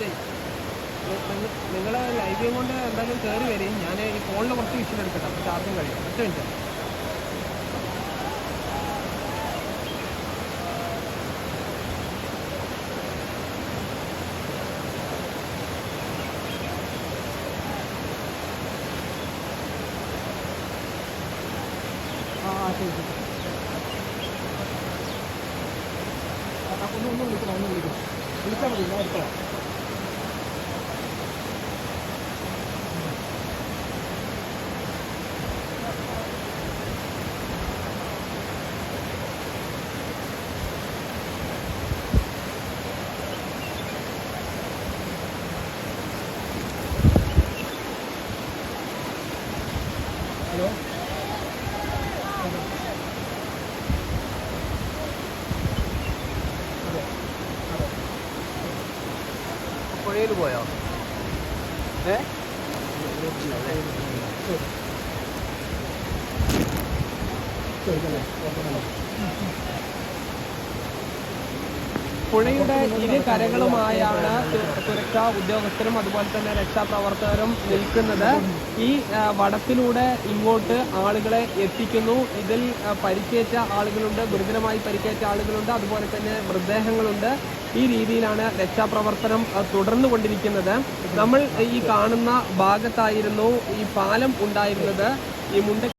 Minute നിങ്ങൾ live കൊണ്ട് എന്തായാലും കയറി വരും. ഞാൻ ഈ ഫോണിൽ കുറച്ച് വിഷയം എടുക്കട്ടെ. അപ്പോൾ ചാർജും കഴിയും. ഒറ്റ മിനിറ്റ് ആ ശരി ശരി. ഒന്ന് ഒന്ന് വിളിക്കണം ഒന്ന് വിളിക്കണം. വിളിച്ചാൽ മതി ഞാൻ എടുത്തോളാം. ഹലോ. പുഴയിൽ പോയോ? ഏ? പുഴയുടെ ഇരു കരകളുമായാണ് സുരക്ഷാ ഉദ്യോഗസ്ഥരും അതുപോലെ തന്നെ രക്ഷാപ്രവർത്തകരും നിൽക്കുന്നത് ഈ വടത്തിലൂടെ ഇങ്ങോട്ട് ആളുകളെ എത്തിക്കുന്നു. ഇതിൽ പരിക്കേറ്റ ആളുകളുണ്ട് ഗുരുതരമായി പരിക്കേറ്റ ആളുകളുണ്ട് അതുപോലെ തന്നെ മൃതദേഹങ്ങളുണ്ട്. ഈ രീതിയിലാണ് രക്ഷാപ്രവർത്തനം തുടർന്നു കൊണ്ടിരിക്കുന്നത് നമ്മൾ ഈ കാണുന്ന ഭാഗത്തായിരുന്നു ഈ പാലം ഉണ്ടായിരുന്നത്. ഈ മുണ്ട